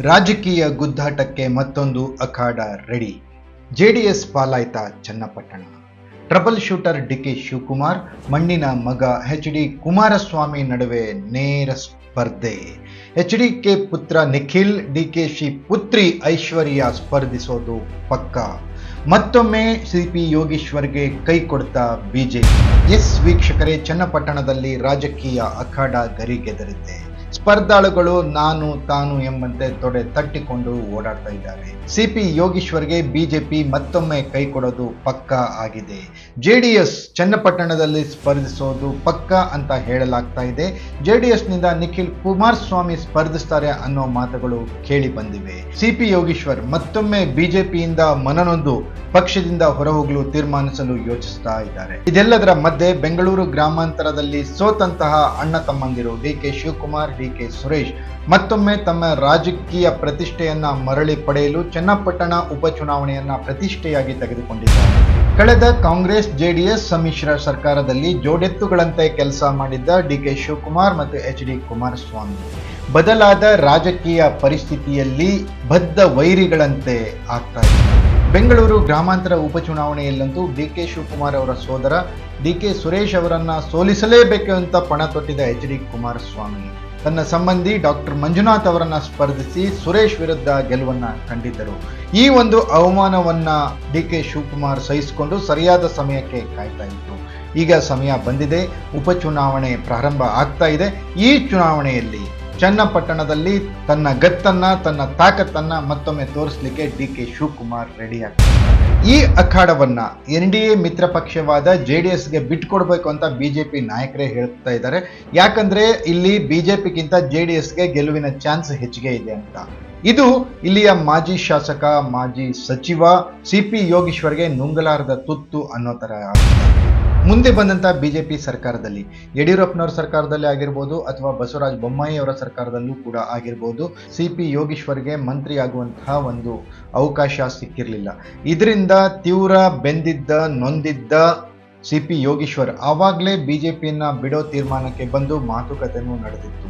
ರಾಜಕೀಯ ಗುದ್ದಾಟಕ್ಕೆ ಮತ್ತೊಂದು ಅಖಾಡ ready. JDS ಪಾಲಾಯ್ತ Channapatna. Trouble shooter DK Shivakumar, ಮಣ್ಣಿನ ಮಗ ಎಚ್ ಡಿ ಕುಮಾರಸ್ವಾಮಿ ನಡುವೆ ನೇರ ಸ್ಪರ್ಧೆ. ಎಚ್ ಡಿ ಕೆ ಪುತ್ರ ನಿಖಿಲ್ ಡಿಕೆಶಿ ಪುತ್ರಿ ಐಶ್ವರ್ಯ ಸ್ಪರ್ಧಿಸೋದು ಪಕ್ಕ. ಮತ್ತೊಮ್ಮೆ ಸಿಪಿ ಯೋಗೀಶ್ವರ್ಗೆ ಕೈ ಕೊಡ್ತಾ ಬಿಜೆಪಿ ಎಸ್ ವೀಕ್ಷಕರೇ, ಚನ್ನಪಟ್ಟಣದಲ್ಲಿ ರಾಜಕೀಯ ಅಖಾಡ ಗರಿಗೆದರಿದೆ ಸ್ಪರ್ಧಾಳುಗಳು ನಾನು, ತಾನು ಎಂಬಂತೆ ತೊಡೆ ತಟ್ಟಿಕೊಂಡು ಓಡಾಡ್ತಾ ಇದ್ದಾರೆ. ಸಿಪಿ ಯೋಗೀಶ್ವರ್ಗೆ ಬಿಜೆಪಿ ಮತ್ತೊಮ್ಮೆ ಕೈ ಕೊಡೋದು ಪಕ್ಕಾ ಆಗಿದೆ. ಜೆಡಿಎಸ್ ಚನ್ನಪಟ್ಟಣದಲ್ಲಿ ಸ್ಪರ್ಧಿಸೋದು ಪಕ್ಕ ಅಂತ ಹೇಳಲಾಗ್ತಾ ಇದೆ. ಜೆಡಿಎಸ್ನಿಂದ ನಿಖಿಲ್ ಕುಮಾರಸ್ವಾಮಿ ಸ್ಪರ್ಧಿಸ್ತಾರೆ ಅನ್ನೋ ಮಾತುಗಳು ಕೇಳಿ ಬಂದಿವೆ. ಸಿಪಿ ಯೋಗೀಶ್ವರ್ ಮತ್ತೊಮ್ಮೆ ಬಿಜೆಪಿಯಿಂದ ಮನನೊಂದು ಪಕ್ಷದಿಂದ ಹೊರಹೋಗಲು ತೀರ್ಮಾನಿಸಲು ಯೋಚಿಸ್ತಾ ಇದ್ದಾರೆ. ಇದೆಲ್ಲದರ ಮಧ್ಯೆ ಬೆಂಗಳೂರು ಗ್ರಾಮಾಂತರದಲ್ಲಿ ಸೋತಂತಹ ಅಣ್ಣ ತಮ್ಮಂದಿರು D K Shivakumar D K Suresh. ಮತ್ತೊಮ್ಮೆ ತಮ್ಮ ರಾಜಕೀಯ ಪ್ರತಿಷ್ಠೆಯನ್ನ ಮರಳಿ ಪಡೆಯಲು ಚನ್ನಪಟ್ಟಣ ಉಪಚುನಾವಣೆಯನ್ನ ಪ್ರತಿಷ್ಠೆಯಾಗಿ ತೆಗೆದುಕೊಂಡಿದ್ದಾರೆ. ಕಳೆದ ಕಾಂಗ್ರೆಸ್, ಜೆಡಿಎಸ್ ಸಮ್ಮಿಶ್ರ ಸರ್ಕಾರದಲ್ಲಿ ಜೋಡೆತ್ತುಗಳಂತೆ ಕೆಲಸ ಮಾಡಿದ್ದ ಡಿ ಕೆ ಶಿವಕುಮಾರ್ ಮತ್ತು ಎಚ್ ಡಿ ಕುಮಾರಸ್ವಾಮಿ. ಬದಲಾದ ರಾಜಕೀಯ ಪರಿಸ್ಥಿತಿಯಲ್ಲಿ ಬದ್ಧ ವೈರಿಗಳಂತೆ ಆಗ್ತಾ ಇದೆ. ಬೆಂಗಳೂರು ಗ್ರಾಮಾಂತರ ಉಪಚುನಾವಣೆಯಲ್ಲಂತೂ ಡಿ ಕೆ ಶಿವಕುಮಾರ್ ಅವರ ಸೋದರ ಡಿ ಕೆ ಸುರೇಶ್ ಅವರನ್ನ ಸೋಲಿಸಲೇಬೇಕು ಅಂತ ಪಣ ತೊಟ್ಟಿದ ಎಚ್ ಡಿ ಕುಮಾರಸ್ವಾಮಿ. ತನ್ನ ಸಂಬಂಧಿ ಡಾಕ್ಟರ್ ಮಂಜುನಾಥ್ ಅವರನ್ನ ಸ್ಪರ್ಧಿಸಿ ಸುರೇಶ್ ವಿರುದ್ಧ ಗೆಲುವನ್ನ ಕಂಡಿದ್ದರು. ಈ ಒಂದು ಅವಮಾನವನ್ನ ಡಿ ಕೆ ಶಿವಕುಮಾರ್ ಸಹಿಸಿಕೊಂಡು ಸರಿಯಾದ ಸಮಯಕ್ಕೆ ಕಾಯ್ತಾ ಇತ್ತು ಈಗ ಸಮಯ ಬಂದಿದೆ. ಉಪಚುನಾವಣೆ ಪ್ರಾರಂಭ ಆಗ್ತಾ ಇದೆ. ಈ ಚುನಾವಣೆಯಲ್ಲಿ ಚನ್ನಪಟ್ಟಣದಲ್ಲಿ ತನ್ನ ಗತ್ತನ್ನ, ತನ್ನ ತಾಕತ್ತನ್ನ ಮತ್ತೊಮ್ಮೆ ತೋರಿಸಲಿಕ್ಕೆ ಡಿ ಕೆ ಶಿವಕುಮಾರ್ ರೆಡಿ ಈ ಅಖಾಡವನ್ನ ಎನ್ ಡಿ ಎ ಮಿತ್ರ ಪಕ್ಷವಾದ ಜೆ ಡಿ ಎಸ್ಗೆ ಬಿಟ್ಕೊಡ್ಬೇಕು ಅಂತ ಬಿಜೆಪಿ ನಾಯಕರೇ ಹೇಳ್ತಾ ಇದ್ದಾರೆ. ಯಾಕಂದ್ರೆ ಇಲ್ಲಿ ಬಿಜೆಪಿಗಿಂತ ಜೆ ಡಿ ಎಸ್ಗೆ ಗೆಲುವಿನ ಚಾನ್ಸ್ ಹೆಚ್ಚಿಗೆ ಇದೆ ಅಂತ. ಇದು ಇಲ್ಲಿಯ ಮಾಜಿ ಶಾಸಕ, ಮಾಜಿ ಸಚಿವ ಸಿ ಪಿ ಯೋಗೀಶ್ವರ್ಗೆ ನುಂಗಲಾರದ ತುತ್ತು ಅನ್ನೋ ತರ ಮುಂದೆ ಬಂದಂತ ಬಿಜೆಪಿ ಸರ್ಕಾರದಲ್ಲಿ, ಯಡಿಯೂರಪ್ಪನವರ ಸರ್ಕಾರದಲ್ಲಿ ಆಗಿರ್ಬೋದು ಅಥವಾ ಬಸವರಾಜ ಬೊಮ್ಮಾಯಿ ಅವರ ಸರ್ಕಾರದಲ್ಲೂ ಕೂಡ ಆಗಿರ್ಬೋದು, ಸಿ ಪಿ ಯೋಗೀಶ್ವರ್ಗೆ ಮಂತ್ರಿ ಆಗುವಂತಹ ಒಂದು ಅವಕಾಶ ಸಿಕ್ಕಿರಲಿಲ್ಲ. ಇದರಿಂದ ತೀವ್ರ ಬೆಂದಿದ್ದ, ನೊಂದಿದ್ದ ಸಿ ಪಿ ಯೋಗೀಶ್ವರ್ ಆವಾಗಲೇ ಬಿಜೆಪಿಯನ್ನ ಬಿಡೋ ತೀರ್ಮಾನಕ್ಕೆ ಬಂದು ಮಾತುಕತೆನೂ ನಡೆದಿತ್ತು.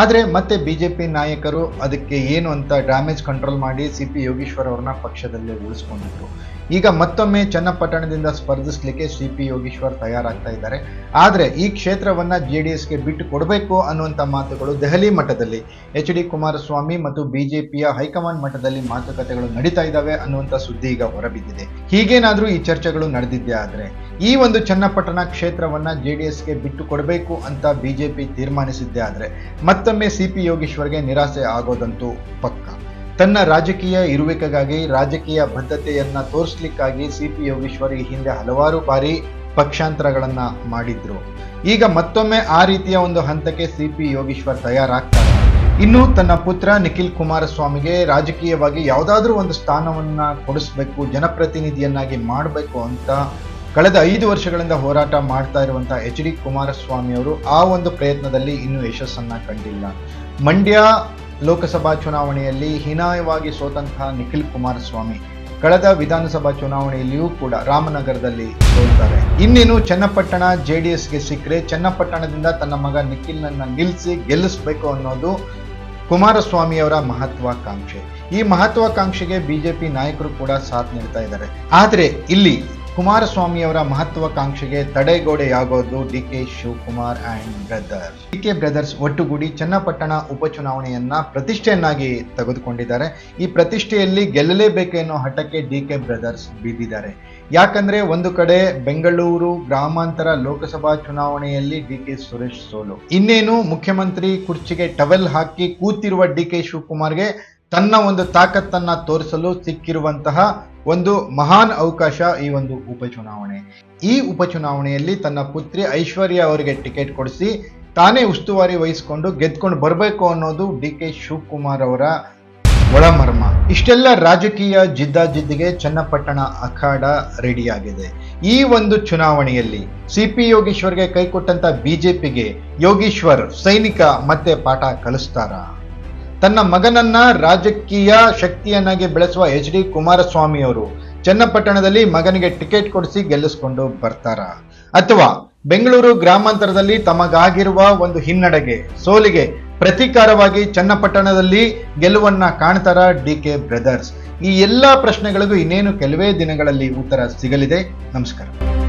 ಆದರೆ ಮತ್ತೆ ಬಿಜೆಪಿ ನಾಯಕರು ಅದಕ್ಕೆ ಏನು ಅಂತ ಡ್ಯಾಮೇಜ್ ಕಂಟ್ರೋಲ್ ಮಾಡಿ ಸಿ ಪಿ ಯೋಗೀಶ್ವರ್ ಅವ್ರನ್ನ ಪಕ್ಷದಲ್ಲೇ ಉಳಿಸ್ಕೊಂಡಿದ್ರು. ಈಗ ಮತ್ತೊಮ್ಮೆ ಚನ್ನಪಟ್ಟಣದಿಂದ ಸ್ಪರ್ಧಿಸಲಿಕ್ಕೆ ಸಿ ಪಿ ಯೋಗೀಶ್ವರ್ ತಯಾರಾಗ್ತಾ ಇದ್ದಾರೆ. ಆದರೆ ಈ ಕ್ಷೇತ್ರವನ್ನು ಜೆ ಡಿ ಎಸ್ಗೆ ಬಿಟ್ಟು ಕೊಡಬೇಕು ಅನ್ನುವಂಥ ಮಾತುಗಳು ದೆಹಲಿ ಮಟ್ಟದಲ್ಲಿ, ಎಚ್ ಡಿ ಕುಮಾರಸ್ವಾಮಿ ಮತ್ತು ಬಿಜೆಪಿಯ ಹೈಕಮಾಂಡ್ ಮಟ್ಟದಲ್ಲಿ ಮಾತುಕತೆಗಳು ನಡೀತಾ ಇದ್ದಾವೆ ಅನ್ನುವಂಥ ಸುದ್ದಿ ಈಗ ಹೊರಬಿದ್ದಿದೆ. ಹೀಗೇನಾದರೂ ಈ ಚರ್ಚೆಗಳು ನಡೆದಿದ್ದೇ ಆದರೆ? ಈ ಒಂದು ಚನ್ನಪಟ್ಟಣ ಕ್ಷೇತ್ರವನ್ನ ಜೆ ಡಿ ಎಸ್ಗೆ ಬಿಟ್ಟು ಕೊಡಬೇಕು ಅಂತ ಬಿಜೆಪಿ ತೀರ್ಮಾನಿಸಿದ್ದೇ ಆದರೆ? ಮತ್ತೊಮ್ಮೆ ಸಿ ಪಿ ಯೋಗೀಶ್ವರ್ಗೆ ನಿರಾಸೆ ಆಗೋದಂತೂ ಪಕ್ಕ. ತನ್ನ ರಾಜಕೀಯ ಇರುವಿಕೆಗಾಗಿ, ರಾಜಕೀಯ ಬದ್ಧತೆಯನ್ನ ತೋರಿಸ್ಲಿಕ್ಕಾಗಿ ಸಿ ಪಿ ಯೋಗೀಶ್ವರ್ ಹಿಂದೆ ಹಲವಾರು ಬಾರಿ ಪಕ್ಷಾಂತರಗಳನ್ನ ಮಾಡಿದ್ರು. ಈಗ ಮತ್ತೊಮ್ಮೆ ಆ ರೀತಿಯ ಒಂದು ಹಂತಕ್ಕೆ ಸಿ ಪಿ ಯೋಗೀಶ್ವರ್ ತಯಾರಾಗ್ತಾರೆ. ಇನ್ನು ತನ್ನ ಪುತ್ರ ನಿಖಿಲ್ ಕುಮಾರಸ್ವಾಮಿಗೆ ರಾಜಕೀಯವಾಗಿ ಯಾವುದಾದ್ರೂ ಒಂದು ಸ್ಥಾನವನ್ನ ಕೊಡಿಸ್ಬೇಕು, ಜನಪ್ರತಿನಿಧಿಯನ್ನಾಗಿ ಮಾಡಬೇಕು ಅಂತ ಕಳೆದ ಐದು ವರ್ಷಗಳಿಂದ ಹೋರಾಟ ಮಾಡ್ತಾ ಇರುವಂತಹ ಎಚ್ ಡಿ ಕುಮಾರಸ್ವಾಮಿ ಅವರು ಆ ಒಂದು ಪ್ರಯತ್ನದಲ್ಲಿ ಇನ್ನೂ ಯಶಸ್ಸನ್ನ ಕಂಡಿಲ್ಲ. ಮಂಡ್ಯ ಲೋಕಸಭಾ ಚುನಾವಣೆಯಲ್ಲಿ ಹೀನಾಯವಾಗಿ ಸೋತಂತಹ ನಿಖಿಲ್ ಕುಮಾರಸ್ವಾಮಿ. ಕಳೆದ ವಿಧಾನಸಭಾ ಚುನಾವಣೆಯಲ್ಲಿಯೂ ಕೂಡ ರಾಮನಗರದಲ್ಲಿ ಸೋಲ್ತಾರೆ. ಇನ್ನೇನು ಚನ್ನಪಟ್ಟಣ ಜೆ ಡಿ ಎಸ್ಗೆ ಸಿಕ್ಕರೆ ಚನ್ನಪಟ್ಟಣದಿಂದ ತನ್ನ ಮಗ ನಿಖಿಲ್ನನ್ನು ನಿಲ್ಲಿಸಿ ಗೆಲ್ಲಿಸಬೇಕು ಅನ್ನೋದು ಕುಮಾರಸ್ವಾಮಿಯವರ ಮಹತ್ವಾಕಾಂಕ್ಷೆ. ಈ ಮಹತ್ವಾಕಾಂಕ್ಷೆಗೆ ಬಿಜೆಪಿ ನಾಯಕರು ಕೂಡ ಸಾಥ್ ನೀಡ್ತಾ ಇದ್ದಾರೆ. ಆದರೆ ಇಲ್ಲಿ ಕುಮಾರಸ್ವಾಮಿ ಅವರ ಮಹತ್ವಾಕಾಂಕ್ಷೆಗೆ ತಡೆಗೋಡೆಯಾಗೋದು D K Shivakumar and brothers. D K brothers ಒಟ್ಟುಗೂಡಿ ಚನ್ನಪಟ್ಟಣ ಉಪಚುನಾವಣೆಯನ್ನ ಪ್ರತಿಷ್ಠೆಯನ್ನಾಗಿ ತೆಗೆದುಕೊಂಡಿದ್ದಾರೆ. ಈ ಪ್ರತಿಷ್ಠೆಯಲ್ಲಿ ಗೆಲ್ಲಲೇಬೇಕು ಎನ್ನುವ ಹಠಕ್ಕೆ ಡಿ ಕೆ ಬ್ರದರ್ಸ್ ಬಿದ್ದಿದ್ದಾರೆ. ಯಾಕಂದ್ರೆ ಒಂದು ಕಡೆ ಬೆಂಗಳೂರು ಗ್ರಾಮಾಂತರ ಲೋಕಸಭಾ ಚುನಾವಣೆಯಲ್ಲಿ ಡಿ ಕೆ ಸುರೇಶ್ ಸೋಲು. ಇನ್ನೇನು ಮುಖ್ಯಮಂತ್ರಿ ಕುರ್ಚಿಗೆ ಟವೆಲ್ ಹಾಕಿ ಕೂತಿರುವ ಡಿ ಕೆ ಶಿವಕುಮಾರ್ಗೆ ತನ್ನ ಒಂದು ತಾಕತ್ತನ್ನ ತೋರಿಸಲು ಸಿಕ್ಕಿರುವಂತಹ ಒಂದು ಮಹಾನ್ ಅವಕಾಶ ಈ ಒಂದು ಉಪಚುನಾವಣೆ. ಈ ಉಪಚುನಾವಣೆಯಲ್ಲಿ ತನ್ನ ಪುತ್ರಿ ಐಶ್ವರ್ಯ ಅವರಿಗೆ ಟಿಕೆಟ್ ಕೊಡಿಸಿ ತಾನೇ ಉಸ್ತುವಾರಿ ವಹಿಸಿಕೊಂಡು ಗೆದ್ಕೊಂಡು ಬರಬೇಕು ಅನ್ನೋದು ಡಿ ಕೆ ಶಿವಕುಮಾರ್ ಅವರ ಒಳಮರ್ಮ. ಇಷ್ಟೆಲ್ಲ ರಾಜಕೀಯ ಜಿದ್ದಾಜಿದ್ದಿಗೆ ಚನ್ನಪಟ್ಟಣ ಅಖಾಡ ರೆಡಿಯಾಗಿದೆ. ಈ ಒಂದು ಚುನಾವಣೆಯಲ್ಲಿ ಸಿ ಪಿ ಯೋಗೀಶ್ವರ್ಗೆ ಕೈ ಕೊಟ್ಟಂತ ಬಿಜೆಪಿಗೆ ಯೋಗೀಶ್ವರ್ ಸೈನಿಕ ಮತ್ತೆ ಪಾಠ ಕಲಿಸ್ತಾರ? ತನ್ನ ಮಗನನ್ನ ರಾಜಕೀಯ ಶಕ್ತಿಯನ್ನಾಗಿ ಬೆಳೆಸುವ ಎಚ್ ಡಿ ಕುಮಾರಸ್ವಾಮಿ ಅವರು ಚನ್ನಪಟ್ಟಣದಲ್ಲಿ ಮಗನಿಗೆ ಟಿಕೆಟ್ ಕೊಡಿಸಿ ಗೆಲ್ಲಿಸ್ಕೊಂಡು ಬರ್ತಾರ? ಅಥವಾ ಬೆಂಗಳೂರು ಗ್ರಾಮಾಂತರದಲ್ಲಿ ತಮಗಾಗಿರುವ ಒಂದು ಹಿನ್ನಡೆಗೆ, ಸೋಲಿಗೆ ಪ್ರತೀಕಾರವಾಗಿ ಚನ್ನಪಟ್ಟಣದಲ್ಲಿ ಗೆಲುವನ್ನ ಕಾಣ್ತಾರ ಡಿ ಕೆ ಬ್ರದರ್ಸ್? ಈ ಎಲ್ಲ ಪ್ರಶ್ನೆಗಳಿಗೂ ಇನ್ನೇನು ಕೆಲವೇ ದಿನಗಳಲ್ಲಿ ಉತ್ತರ ಸಿಗಲಿದೆ. ನಮಸ್ಕಾರ.